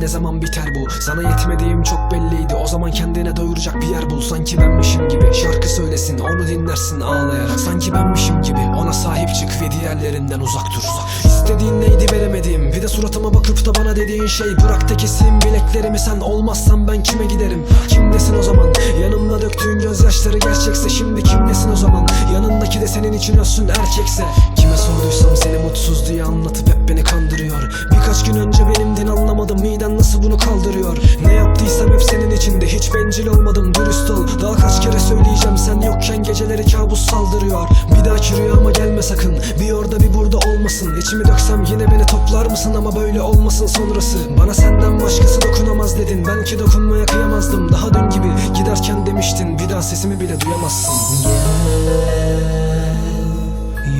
ne zaman biter bu? Sana yetmediğim çok belliydi. O zaman kendine doyuracak bir yer bul. Sanki benmişim gibi. Şarkı söylesin Onu dinlersin ağlayarak. Sanki benmişim gibi ona sahip çık Ve diğerlerinden uzak dur. İstediğin neydi veremediğim Bir de suratıma bakıp da bana dediğin şey Bırak da keseyim bileklerimi sen olmazsan ben kime giderim? Kimdesin o zaman? Yanımda döktüğün gözyaşları gerçekse Şimdi kimdesin o zaman? Yanındaki de senin için ölsün erkekse. Kime sorduysam seni mutsuz diye anlatıp hep beni kandırıyor. Birkaç gün önce benimdin anlamadım Miden nasıl bunu kaldırıyor? Ne yaptıysam hep senin içinde Hiç bencil olmadım dürüst ol. Daha kere söyleyeceğim sen yokken Geceleri kabus saldırıyor. Bir dahaki rüyama gelme sakın. Bir orada bir burada olmasın. İçimi döksem yine beni toplar mısın? Ama böyle olmasın sonrası. Bana senden başkası dokunamaz dedin. Belki dokunmaya kıyamazdım. Daha dün gibi giderken demiştin. Bir daha sesimi bile duyamazsın. Gel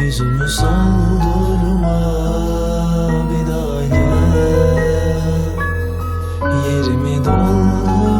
Yüzümü soldurma Bir daha gel. Yerimi doldurma